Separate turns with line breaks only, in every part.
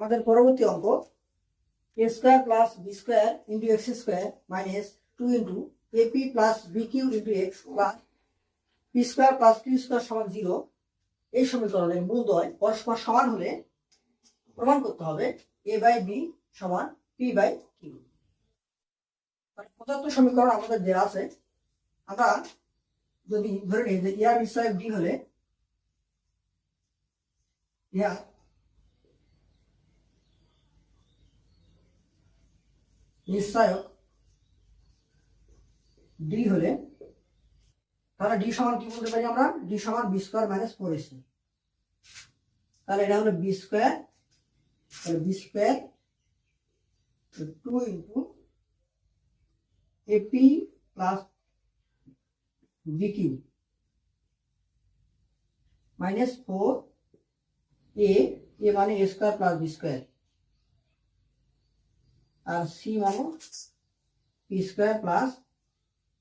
আমাদের পরবর্তী অঙ্ক A square plus B square into X square minus two into AP plus B Q into X plus P square plus Q square সমান zero এই সমীকরণের মূলদয় পরস্পর সমান হলে প্রমাণ করতে হবে এ বাই বি সমান পি বাই কিউ পদার্থ সমীকরণ আমাদের দেওয়া আছে। আমরা যদি ধরে নিই যে ইয়ার বিষয় ডি হলে ইয়া নিশ্চয়ক ডি হলে তাহলে ডি সমান কি বলতে পারি আমরা? ডি সমান B square minus four AC তাহলে এটা হলো B square B square two into AP plus B Q minus four A A মানে A square plus B square R C মানে P square plus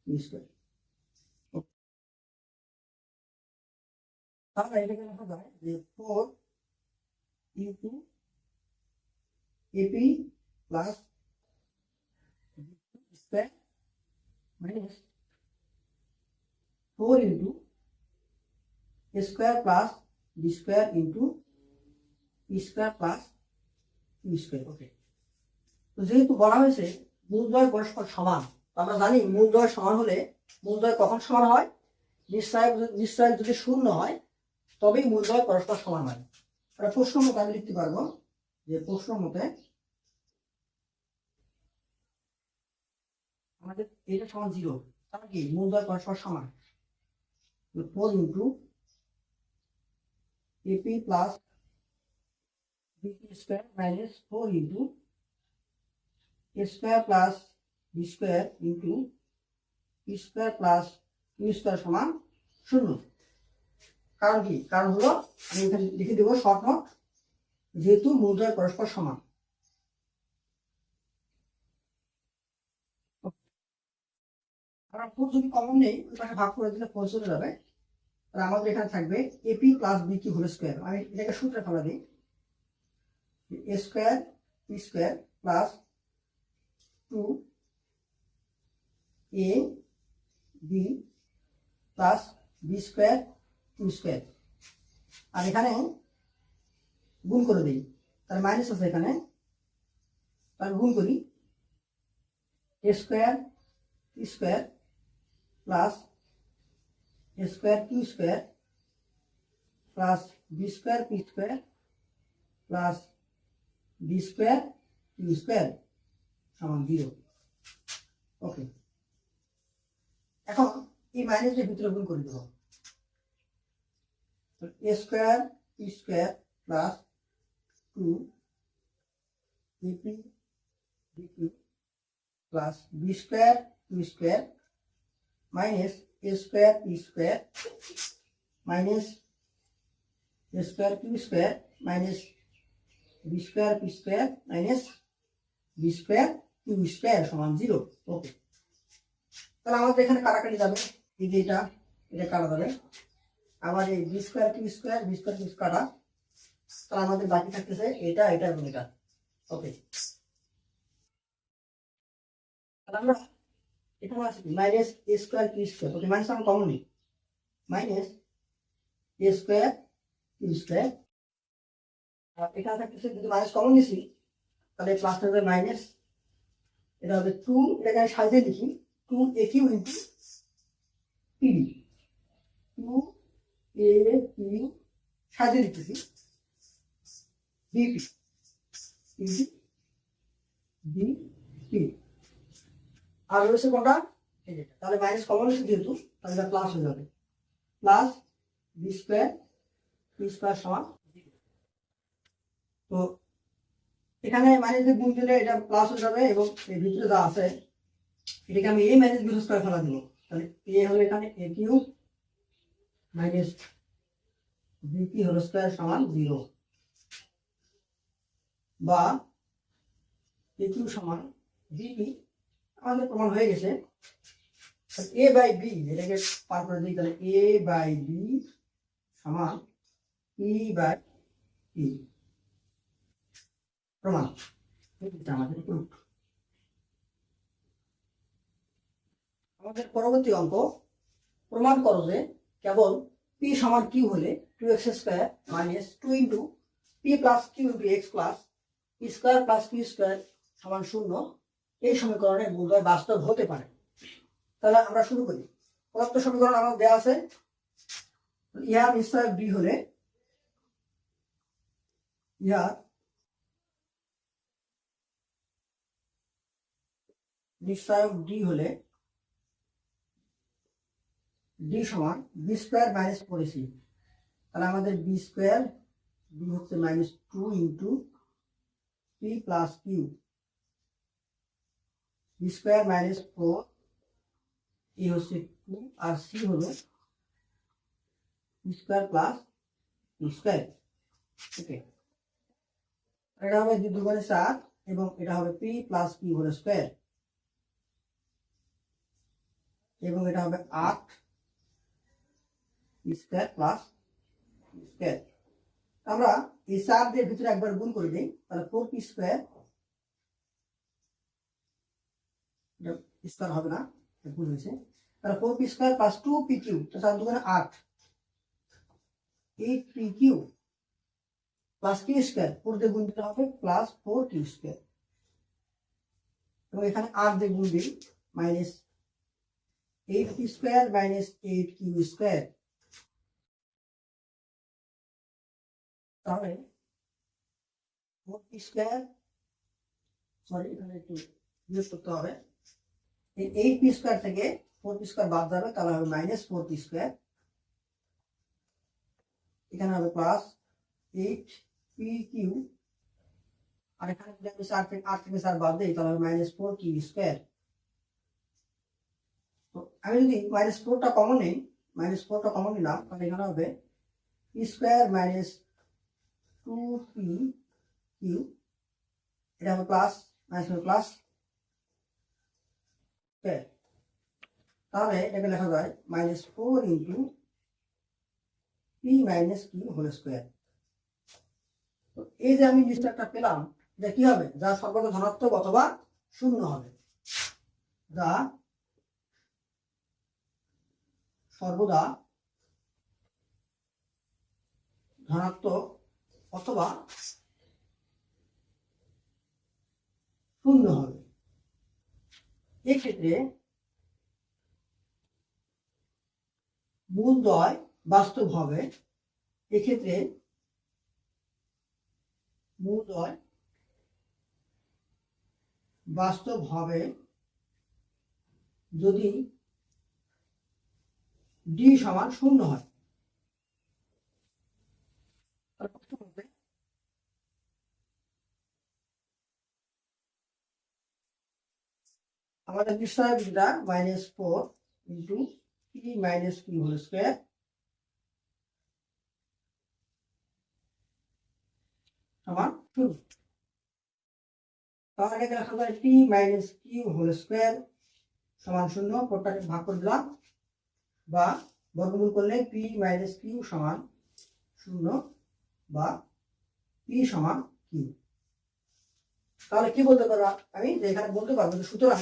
B square তাহলে এটাকে লেখা যায় যে four into AP plus square minus four into square plus B square into P square plus U square okay যেহেতু বলা হয়েছে মূলদ্বয় পরস্পর সমান। আমরা জানি মূলদ্বয় সমান হলে মূলদ্বয় কখন সমান হয়? নিশ্চয় নিশ্চয় যদি শূন্য হয়, তবেই মূলদ্বয় পরস্পর সমান হয়। আমরা প্রশ্ন মতে আমি লিখতে পারব যে প্রশ্ন মতে আমাদের এটা সমান জিরো তার কি মূলদ্বয় পরস্পর সমান? Four into AP plus BP square minus four into plus b square into p square plus q square সমান শূন্য। কারণ কি? কারণ হলো আমি এখানে লিখে দেবো শর্ট নোট যেহেতু মূলদ্বয় পরস্পর সমান। আর ফোর যদি কমন নেই, ওই পাশে ভাগ করে দিলে ফোর চলে যাবে। তাহলে আমাদের এখানে থাকবে AP plus B Q whole square আমি এটাকে সূত্রে ফেলা দিই square P square plus two A B plus B square two square. আর এখানে গুণ করে দিই তার মাইনাস আছে এখানে। তার গুণ করি A square P square plus A square Q square plus B square P square plus B square Q square সমান জিরো ওকে এখন এই মাইনাসের ভিতরে গুণ করে দেবো। A square P square plus two AP BP plus B square P square minus A square P square minus A square P square minus B square P square minus B square square সমান zero okay তাহলে আমাদের এখানে কাটাকাটি যাবে। এই যে এটা এটা কাটা যাবে? আবার এই B square Q square B square Q কাটা তাহলে আমাদের বাকি থাকতেছে এটা এটা এবং এটা। ওকে আমরা এখানে আছে minus A square Q square okay minus আমরা কমন নিই। Minus A square Q square এখানে থাকতেছে যদি মাইনাস কমন নিছি। তাহলে প্লাস হবে মাইনাস এটা হবে টু এটাকে আমি সাজিয়ে লিখি। Two A Q into PD two A Q সাজিয়ে লিখতেছি। বিপি পিডি বিপি আর রয়েছে যেটা তাহলে মাইনাস কমন হচ্ছে যেহেতু, তাহলে প্লাস হয়ে যাবে। Plus B square P square সমান। তো এখানে মাইনাস দিয়ে গুণ দিলে এটা প্লাস হয়ে যাবে এবং এর ভিতরে যা আছে, এটাকে আমি এ মাইনাস বি স্কোয়ার ফেলা দিব। তাহলে এ হলো এখানে A Q minus BP whole square সমান জিরো বা এ কিউ সমান বিপি আমাদের প্রমাণ হয়ে গেছে। এ বাই বি এটাকে পার করে দিই, তাহলে এ বাই বি সমান ই বাই ই প্রমাণ। আমাদের proof। আমাদের পরবর্তী অঙ্ক। প্রমাণ করো যে কেবল পি সমান কিউ হলে two X square minus two into P plus Q into X plus square plus Q square সমান শূন্য। এই সমীকরণের মূলদয় বাস্তব হতে পারে। তাহলে আমরা শুরু করি। প্রদত্ত সমীকরণ আমার দেওয়া আছে। ইহার নিশ্চয় বি হলে ইহার নিশ্চয়ক ডি হলে ডি সমান বি স্কোয়ার মাইনাস এসি তাহলে আমাদের বি স্কোয়ার বি হচ্ছে minus two into P plus Q B square minus four A হচ্ছে টু আর সি হলো স্কোয়ার প্লাস স্কোয়ার ওকে এটা হবে দুই দুগুণে চার এবং এটা হবে P plus Q whole square এবং এটা হবে আট স্কোয়ার প্লাস স্কোয়ার আমরা এই চার দিয়ে ভিতরে একবার গুণ করে দিই তাহলে ফোর পি স্কোয়ার স্কোয়ার হবে না এটা ভুল হয়েছে তাহলে four P square plus two P Q তো চার দুগুণে আট eight P Q plus Q square four দিয়ে গুণ দিতে হবে প্লাস ফোর কিউ স্কোয়ার এবং এখানে আট দিয়ে গুণ দিই minus eight P square minus eight Q square তাহলে ফোর পি স্কোয়ার সরি এখানে একটু ইউজ করতে হবে এই এইট পি স্কোয়ার থেকে ফোর পি স্কোয়ার বাদ যাবে তাহলে হবে মাইনাস ফোর পি স্কোয়ার এখানে হবে প্লাস এইট পি কিউ আর এখানে যদি আমি চার থেকে আট থেকে চার বাদ দিই তাহলে হবে মাইনাস ফোর কিউ স্কোয়ার তো আমি যদি মাইনাস ফোরটা কমন নিই মাইনাস ফোরটা কমন নিলাম, তাহলে এখানে হবে square minus two P Q এটা হবে প্লাস মাইনাস হবে প্লাস তাহলে এটাকে লেখা যায় minus four into P minus Q whole square তো এই যে আমি জিনিসটা পেলাম, এটা কি হবে? যা সর্বদা ধনাত্মক অথবা শূন্য হবে। যা সর্বদা ধনাত্মক অথবা শূন্য হবে। এক্ষেত্রে মূলদয় বাস্তব হবে। এক্ষেত্রে মূলদয় বাস্তব হবে যদি ডি সমান শূন্য হয়। আমাদের নিশ্চয় beta minus four into P minus Q whole square সমান শূন্য তাহলে লেখা যায় P minus Q whole square সমান শূন্য ফোরটাকে ভাগ করে দিলাম। বা বর্গমূল করলে পি মাইনাস কিউ সমান শূন্য বা পি সমান কিউ তাহলে কি বলতে পারব? আমি এখানে বলতে পারব সুতরাং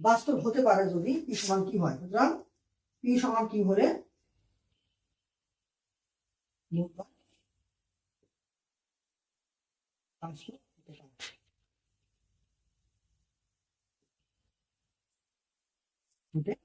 বাস্তব হতে পারে যদি পি সমান কি হয়। সুতরাং পি সমান কি হলে মূলদ্বয় বাস্তব হতে পারে। হতে